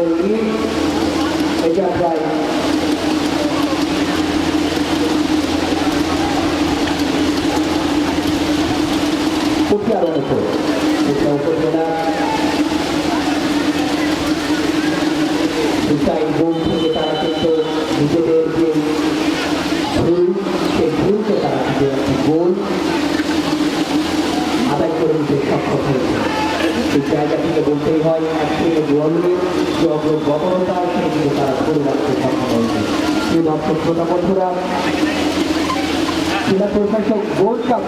òní ẹja. বদলে যে অগ্রগতা সেগুলো তারা ধরে রাখতে সক্ষম হয়েছে সেই দর্শক, শ্রোতা বন্ধুরা জেলা প্রশাসক গোল্ড কাপ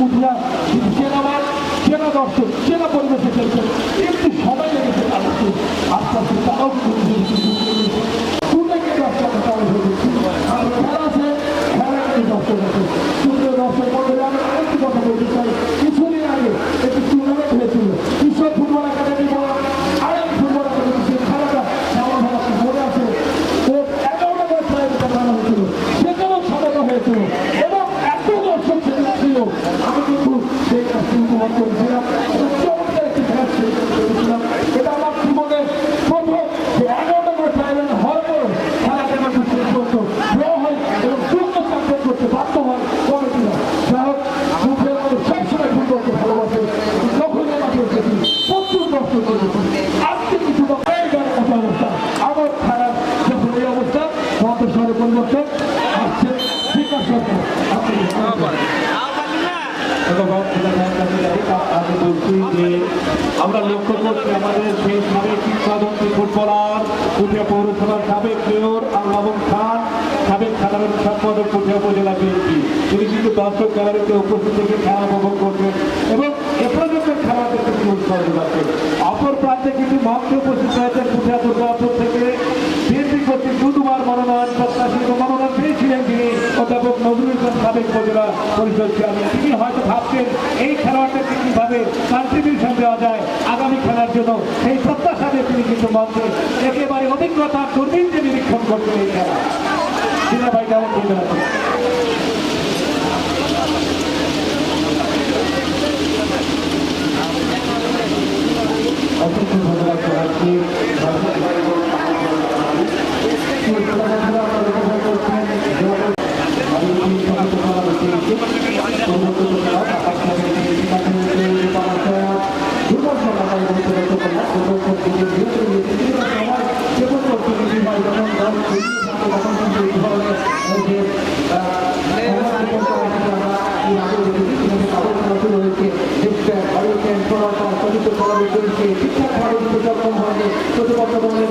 কুঠিয়া চেনা মাঠ চেনা দর্শক চেনা পরিবেশে খেলছেন একটু সময় লেগেছে তাদেরকে আস্তে আস্তে তারাও খেলা আছে, খেলা দর্শক আছে। সুন্দর দর্শক মন্ডলে আমি আরেকটি কথা বলতে চাই। পরিবর্তন আসছে বিকাশ সরকার। আমি যে আমরা লক্ষ্য করছি আমাদের সেই কিংবদন্তি ফুটবলার কুটিয়া পৌরসভার সাবেক মেয়র আল্লাহন খান, সাবেক সাধারণ সম্পাদক কুটিয়া উপজেলা বিএনপি। তিনি কিন্তু দর্শক গ্যালারিতে উপস্থিত থেকে খেলা উপভোগ করছেন এবং এ খেলা দেখতে কিন্তু উৎসাহ অপর প্রান্তে কিন্তু মঞ্চে উপস্থিত হয়েছেন কুটিয়া দুর্গাপুর অধ্যাপক নজরুল ইসলাম সাবেক উপজেলা পরিষদ চেয়ারম্যান তিনি হয়তো ভাবছেন এই খেলোয়াড়টা কীভাবে কন্ট্রিবিউশন দেওয়া যায় আগামী খেলার জন্য। সেই প্রত্যাশা নিয়ে তিনি কিন্তু মঞ্চে একেবারে অভিজ্ঞতা দুর্দিন যে নিরীক্ষণ করছেন এই খেলা। ভাই, কেমন বলতে পারছেন অসংখ্য ধন্যবাদ সবাইকে। প্রতিপক্ষ দলের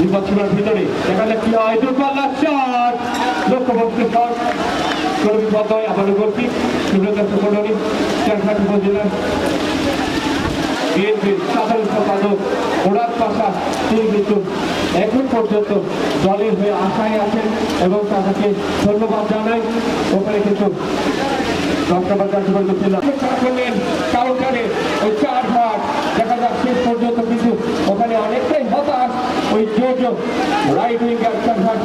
নির্বাচনের ভিতরে। দেখা কি হয়? দুর্বল শট লক্ষ্যবস্তু শট কোনো বিপদ নয় আবারও গোলটি সুব্রত সুকর্ণী চারঘাট উপজেলার এখন পর্যন্ত দলের হয়ে আশায় আছেন এবং তাদেরকে ধন্যবাদ জানাই। ওখানে কিন্তু ধন্যবাদ কার্যকর করছিলাম করলেন কাউন্টারে ওই চার ভাগ দেখা যাক শেষ পর্যন্ত কিন্তু ওখানে অনেকটাই হতাশ ওই জোজো রাইট উইঙ্গার চার ভাগ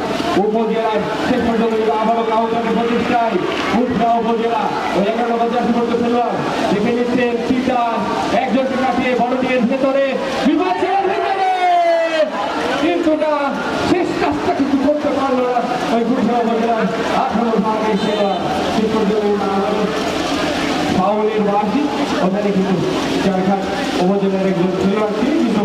উপজেলার শেষ পর্যন্ত কিন্তু আবারও কাউন্টারে প্রতিষ্ঠায়। উঠা উপজেলা, ওই এগারো চারশো পর্যন্ত খেলোয়াড়। দেখে নিচ্ছেন চিটার একজনকে কাটিয়ে বড় দিয়ে ভেতরে বিপক্ষের ভিতরে। কিন্তু না শেষ কাজটা কিছু করতে পারল না ওই গুড়া উপজেলার আঠারো ভাগের খেলোয়াড়। শেষ পর্যন্ত ফাউলের বাসি ওখানে কিন্তু চারঘাট উপজেলার একজন খেলোয়াড়, তিনি কিন্তু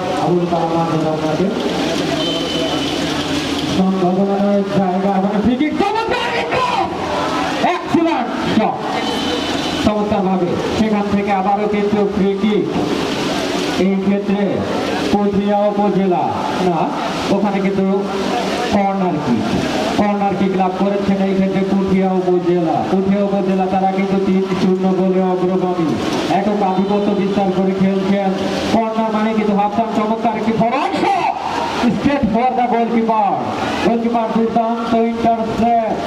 আবুল সেখান থেকে আবারও কিন্তু এই ক্ষেত্রে পুঠিয়া উপজেলা, না, ওখানে কিন্তু কর্নার কিক কর্নার কিক লাভ করেছেন এই ক্ষেত্রে পুঠিয়া উপজেলা। পুঠিয়া উপজেলা তারা কিন্তু তিন শূন্য গোলে অগ্রগামী একক আধিপত্য বিস্তার করে খেলছেন কর্নার মানে কিন্তু হাফটান চমৎকার একটি forward straight for the goalkeeper goalkeeper দুর্দান্ত ইন্টারসেপ্ট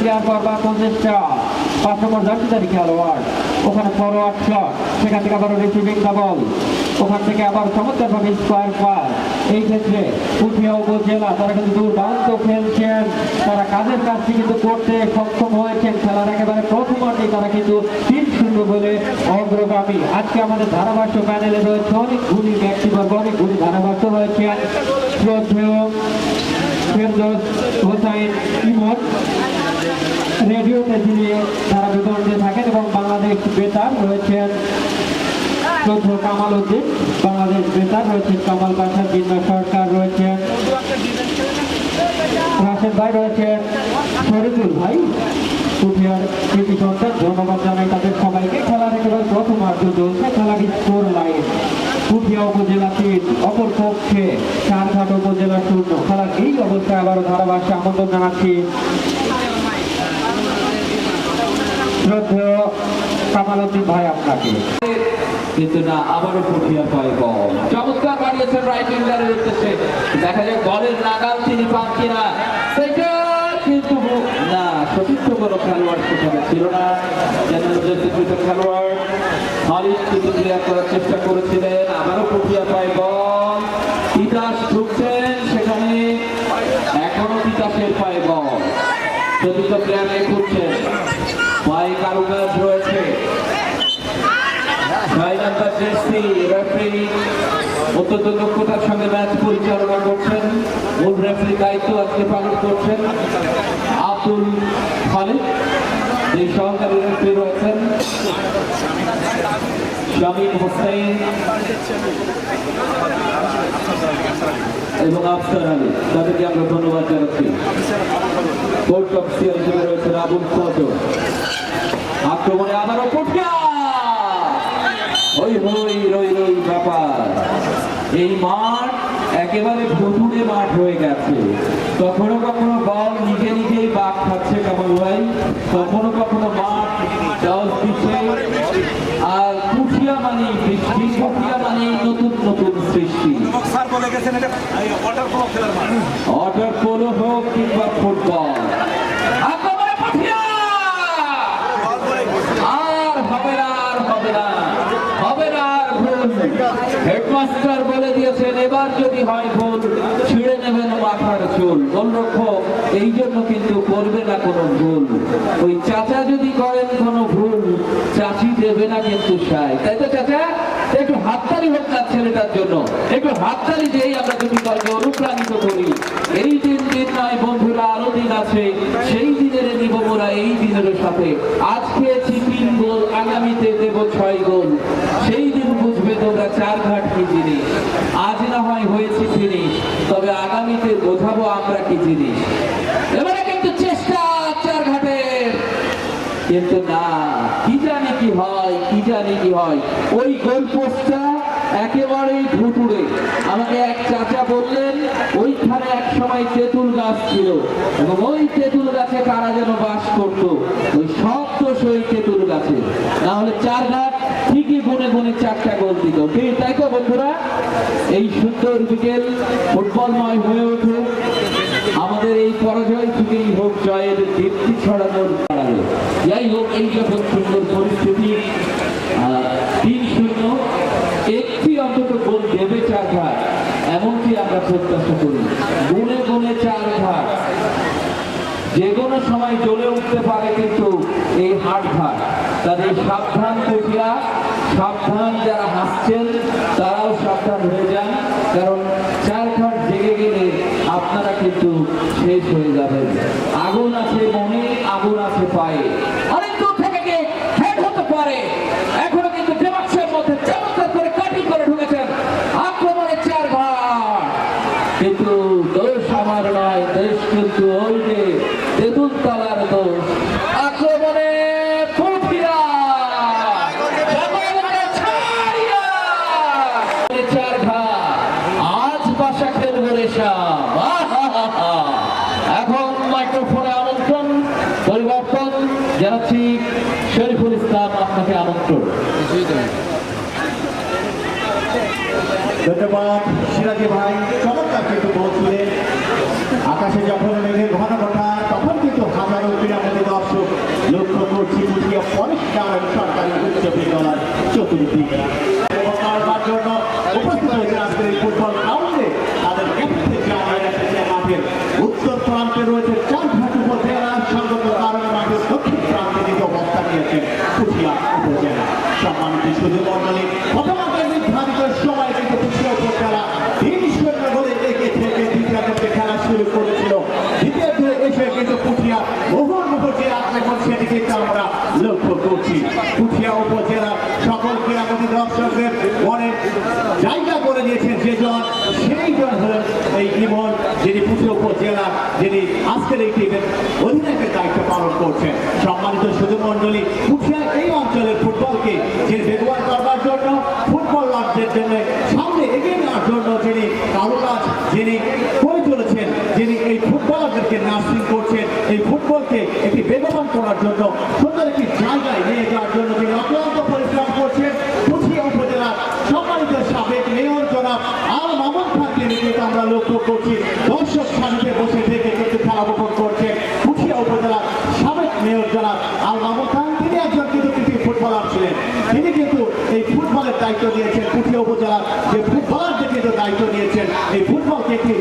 ক্লিয়ার করবার প্রচেষ্টা পাঁচ নম্বর জার্সিদারি খেলোয়াড় ওখানে ফরওয়ার্ড শট সেখান থেকে আবার ওখান থেকে আবার চমৎকারভাবে স্কোয়ার এই ক্ষেত্রে পুঠিয়া উপজেলা তারা কিন্তু দুর্দান্ত খেলছেন। তারা কাজের কাজটি কিন্তু করতে সক্ষম হয়েছেন। খেলার একেবারে প্রথমার্ধে তারা কিন্তু তিন শূন্য বলে অগ্রগামী। আজকে আমাদের ধারাভাষ্য প্যানেলে রয়েছে অনেক গুণী ব্যক্তিবর্গ, অনেক ধারাভাষ্য রয়েছেন শ্রদ্ধেয় ফেরদৌস হোসাইন ইমন রেডিওতে যিনি তারা বিতরণ দিয়ে থাকেন এবং বাংলাদেশ বেতার রয়েছেন চৌধুরী কামাল উদ্দিন, বাংলাদেশ বেতার রয়েছেন কামাল পাশা জিন্না সরকার রয়েছেন রাশেদ ভাই রয়েছেন শরীফুল ভাই পুঠিয়ার কৃতি সন্তান, ধন্যবাদ জানাই তাদের সবাইকে। খেলার একেবারে প্রথমার্ধ চলছে খেলাটি স্কোর লাইন পুঠিয়া উপজেলা তিন, অপর পক্ষে চারঘাট উপজেলা শূন্য। খেলার এই অবস্থায় আবারও ধারাভাষ্যে আমন্ত্রণ জানাচ্ছি। শ্রদ্ধেয় কামাল উদ্দিন ভাই আপনাকে। কিন্তু না আবারও পুঠিয়া পায় বল। চমৎকার বানিয়েছেন রাইট উইঙ্গারের উদ্দেশ্যে। দেখা যায় বলের নাগাল তিনি পান কিনা। খেলোয়াড় সেখানে খেলোয়াড়। কিন্তু ক্লিয়ার করার চেষ্টা করেছিলেন, আবারও পুঠিয়া পায় বল তিতাস ঢুকছেন সেখানে এখনও তিতাসের পায় বল চতুর্থ প্লেয়ারে ঘুরছেন পায়ে কারুকাজ রয়েছে দক্ষতার সঙ্গে ম্যাচ পরিচালনা করছেন। মূল রেফারি দায়িত্ব আজকে পালন করছেন আব্দুল খালিদ সহকারী রেফারি রয়েছেন, শামীম হোসেন এবং আফসার আলী। তাদেরকে আমরা ধন্যবাদ জানাচ্ছি। কোর্ট অফিসিয়াল হিসেবে রয়েছেন আবুল ফজল। আক্রমণে আবারও পটকা ওই হই রই রই ব্যাপার। এই মাঠ একেবারে ভুতুরে মাঠ হয়ে গেছে। কখনো কখনো বল নিজে নিজেই বাঘ খাচ্ছে কেমন ভাই? কখনো কখনো মাঠ দশ দিচ্ছে। আর কুঠিয়া মানে বৃষ্টি কুঠিয়া মানে নতুন নতুন সৃষ্টি। অটার পোলো হোক কিংবা ফুটবল। হেডমাস্টার বলে দিয়েছেন, এবার যদি হয় ভুল, ছিঁড়ে নেবেন মাথার চুল। গোলরক্ষক এই জন্য কিন্তু করবে না কোনো ভুল। ওই চাচা যদি করেন কোনো ভুল, চাচি দেবে না কিন্তু সাই তাই তো চাচা? একটু হাততালি হোক না ছেলেটার জন্য। একটু হাততালি দিয়েই আমরা যদি দলকে অনুপ্রাণিত করি। এই দিন দিন নয় বন্ধুরা, আরও দিন আছে। সেই দিনের নিব মোরা, এই দিনের সাথে। আজ খেয়েছি তিন গোল, আগামীতে দেব ছয় গোল। সেই দিন বুঝবে তোমরা চার ঘাট কি জিনিস? আজ না হয় হয়েছে ফিনিশ তবে আগামীতে বোঝাবো আমরা কি জিনিস। এবারে কিন্তু চেষ্টা চার ঘাটের কিন্তু না, কি জানি কি হয়, কি জানি কি হয়। ওই একেবারেই ভুতুড়ে। আমাকে এক চাচা বললেন, ওইখানে এক সময় তেঁতুল গাছ ছিল, এবং ওই তেঁতুল গাছে কারা যেন বাস করত? ওই সব দোষ ওই তেঁতুল গাছে। না হলে চার ঠিকই গুনে গুনে চারটা গোল দিত ঠিক তাই তো বন্ধুরা? এই সুন্দর বিকেল ফুটবলময় হয়ে উঠুক আমাদের এই পরাজয় থেকেই হোক জয়ের দীপ্তি ছড়ানোর পাড়াবে যাই হোক, এই যখন সুন্দর পরিস্থিতি তিন শূন্য, একটি অন্তত গোল দেবে চার ঘাট এমনকি আমরা প্রত্যাশা করি। গুনে গুনে চার ঘাট যে কোনো সময় জ্বলে উঠতে পারে কিন্তু এই হাট ঘাট তাদের সাবধান কঠিয়া সাবধান যারা হাসছেন, তারাও সাবধান হয়ে যান, কারণ চার ঘাট জেগে গেলে আপনারা কিন্তু শেষ হয়ে যাবেন। আগুন আছে মনে, আগুন আছে পায়ে অনেক দূর থেকে গিয়ে হেড হতে পারে এখনও কিন্তু ডেমাক্সের মধ্যে চমৎকার করে কাটিং করে ঢুকেছেন আক্রমণে চার ঘাট কিন্তু দোষ আমার নয় দোষ কিন্তু ওই যে তেঁতুল তলার দোষ আক্রমণে পুঠিয়া জামালকে ছাড়িয়া! চার ঘাট আজ এখন মাইক্রোফোনে আমন্ত্রণ, পরিবর্তন জানাচ্ছি শরীফুল ইসলাম আপনাকে আমন্ত্রণ। ধন্যবাদ, সিরাজি ভাই। চমৎকার কিন্তু বলছিলেন, আকাশে যখন মেঘের ঘন ঘটা, তখন কিন্তু হাজারো ক্রীড়ামন্ত্রী দর্শক লক্ষ্য করছি পুঠিয়া পরিষ্কার সরকারি উচ্চ বিদ্যালয় চতুর্দিকে। উপস্থিত হয়েছে আজকের এই ফুটবল গ্রাউন্ডে তাদের ক্যাপ্টেন জানিয়ে রেখেছে মাঠের উত্তর প্রান্তে রয়েছে চারঘাট উপজেলা সঙ্গত কারণে মাঠের দক্ষিণ প্রান্তে দিকে অবস্থান নিয়েছেন পুঠিয়া উপজেলা সম্মানিত সুযোগ মন্ডলী প্রথমার্ধের নির্ধারিত সময় কিন্তু পুঠিয়া উপজেলা তিন শূন্য গোলে এগিয়ে থেকে দ্বিতীয়ার্ধে খেলা শুরু করেছিল দ্বিতীয়ার্ধে এসে কিন্তু পুঠিয়া মোহন উপজেলা আক্রমণ সেটি কিন্তু আমরা লক্ষ্য করছি পুঠিয়া উপজেলা সকল ক্রীড়াপতি দর্শকদের মনে জায়গা করে দিয়েছেন যে জন সেই জন হলেন এই ইমন যিনি উপজেলা যিনি আজকের এই টিমের অধিনায়কের দায়িত্ব পালন করছেন। সম্মানিত সুধু মন্ডলী পুঠিয়া এই অঞ্চলের ফুটবলকে যিনি বেগবান করবার জন্য, ফুটবল লাভের জন্য সামনে এগিয়ে নেওয়ার জন্য যিনি কালো কাজ যিনি করে চলেছেন, যিনি এই ফুটবলারদেরকে নার্সিং করছেন, এই ফুটবলকে একটি বেগবান করার জন্য, সুন্দর একটি জায়গায় নিয়ে যাওয়ার জন্য তিনি অক্লান্ত পরিশ্রম করছেন পুঠিয়া উপজেলার সম্মানিত সাবেক মেয়র জনাব আল মামুন খানকে নিয়ে কিন্তু আমরা লক্ষ্য করছি দর্শক সারিতে বসে থেকে কিন্তু খেলা উপভোগ করছেন পুঠিয়া উপজেলার সাবেক মেয়র জনাব আল মামুন খান, তিনি একজন কিন্তু কৃতি ফুটবলার ছিলেন। তিনি কিন্তু এই ফুটবলের দায়িত্ব নিয়েছেন। পুঠিয়া উপজেলার যে ফুটবলারদের কিন্তু দায়িত্ব নিয়েছেন, এই ফুটবলকে একটি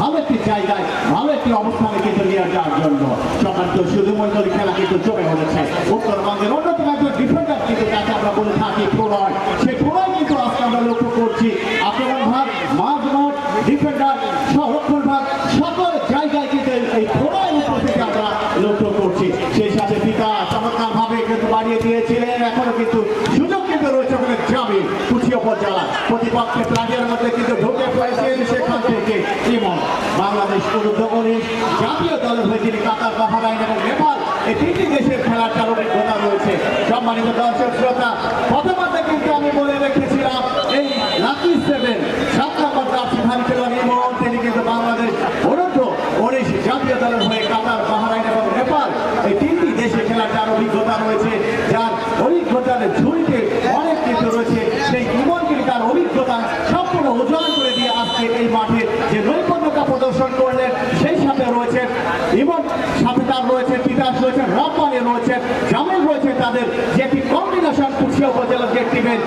ভালো একটি জায়গায়, ভালো একটি অবস্থানে কিন্তু নিয়ে যাওয়ার জন্য সম্মানিত শুধু মন্ডলী খেলা কিন্তু জমে উঠেছে। উত্তরবঙ্গের অন্যতম একজন ডিফেন্ডার কিন্তু তাকে আমরা বলে থাকি প্রণয় সেই প্রণয় কিন্তু আজকে আমরা লক্ষ্য করছি আক্রমণ ভাগ মাঝ মাঠ ডিফেন্ডার সংরক্ষণ ভাগ সকল জায়গায় কিন্তু এই প্রণয়ের উপস্থিতি আমরা লক্ষ্য করছি। সেই সাথে পিতা চমৎকার ভাবে কিন্তু বাড়িয়ে দিয়েছিলেন। এখনও কিন্তু সুযোগ কিন্তু রয়েছে ওখানে জামি কুচিয়া উপজেলা প্রতিপক্ষের প্লাজের মধ্যে কিন্তু ঢুকে পড়েছেন সেখান থেকে ইমন। বাংলাদেশ অনুদ্ধ উনিশ জাতীয় দলের হয়ে যিনি কাতার, বাহারাইন এবং নেপাল, এই তিনটি দেশের খেলার চার অভিজ্ঞতা রয়েছে। সম্মানিত দর্শক, শ্রোতা, প্রথমত কিন্তু আমি বলে রেখেছিলাম এই লাকি সেভেন সাত নম্বর জার্সি ধারী খেলোয়াড় ইমন তিনি কিন্তু বাংলাদেশ অনুদ্ধ উনিশ জাতীয় দলের হয়ে কাতার বাহারাইন এবং নেপাল এই তিনটি দেশে খেলার যার অভিজ্ঞতা রয়েছে যার অভিজ্ঞতার ঝুড়িতে অনেক কিছু রয়েছে সেই ইমন কিন্তু তার অভিজ্ঞতা সম্পূর্ণ উজ্জ্বল করে দিয়ে আজকে এই মাঠ প্রদর্শন করলেন সেই সাথে রয়েছেন এবং সাথে তার রয়েছে তিতাস রয়েছে রব্বানি রয়েছে জামিল রয়েছে তাদের। যেটি কম্বিনেশন কুষ্টিয়া উপজেলার যে টিমের